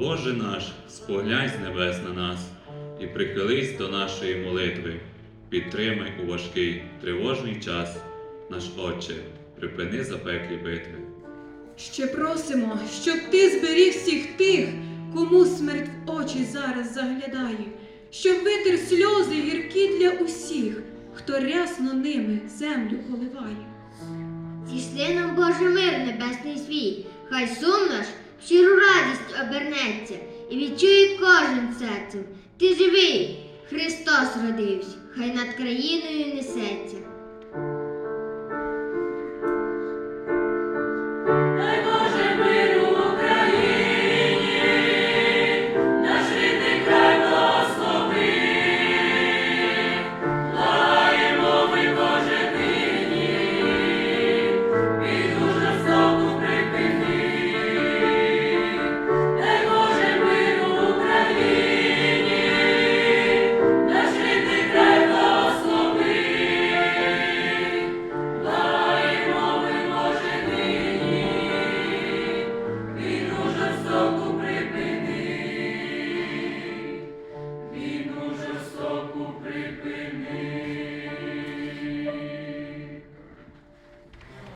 Боже наш, споглянь з небес на нас і прихились до нашої молитви. Підтримай у важкий тривожний час, наш Отче, припини запеклі битви. Ще просимо, щоб ти зберіг всіх тих, кому смерть в очі зараз заглядає, щоб витер сльози гіркі для усіх, хто рясно ними землю поливає. Зійшли нам Боже мир небесний свій, хай сум наш в щиру радість обернеться, і відчує кожен серцем. Ти живий, Христос родився, хай над країною несеться.